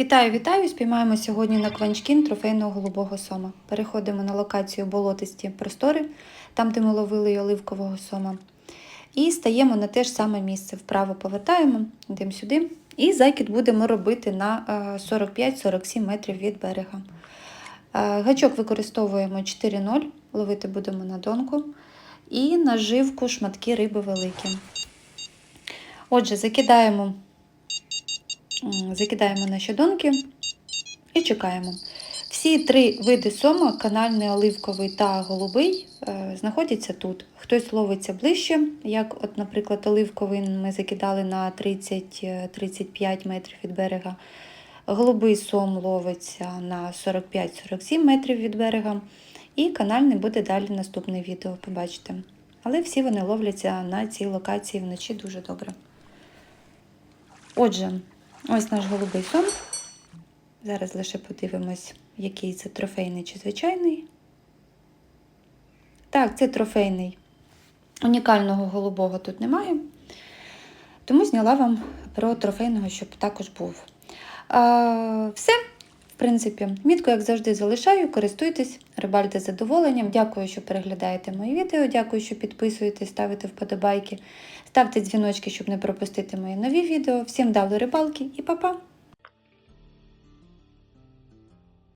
Вітаю, вітаю! Спіймаємо сьогодні на кванчкін трофейного голубого сома. Переходимо на локацію болотисті простори, там, де ми ловили оливкового сома. І стаємо на те ж саме місце. Вправо повертаємо, йдемо сюди. І закид будемо робити на е, 45-47 метрів від берега. Е, Гачок використовуємо 4-0, ловити будемо на донку. І наживку шматки риби великі. Отже, закидаємо Закидаємо наші донки і чекаємо. Всі три види сома, канальний, оливковий та голубий, е, знаходяться тут. Хтось ловиться ближче, як, от, наприклад, оливковий ми закидали на 30-35 метрів від берега. Голубий сом ловиться на 45-47 метрів від берега. І канальний буде далі наступне відео, побачите. Але всі вони ловляться на цій локації вночі дуже добре. Отже, Ось наш голубий сон. Зараз лише подивимось, який це трофейний чи звичайний. Так, це трофейний. Унікального голубого тут немає. Тому зняла вам про трофейного, щоб також був. Все, принципі, мітку, як завжди, залишаю. Користуйтесь, рибальте задоволенням. Дякую, що переглядаєте мої відео. Дякую, що підписуєтесь, ставите вподобайки. Ставте дзвіночки, щоб не пропустити мої нові відео. Всім вдалої рибалки і па-па!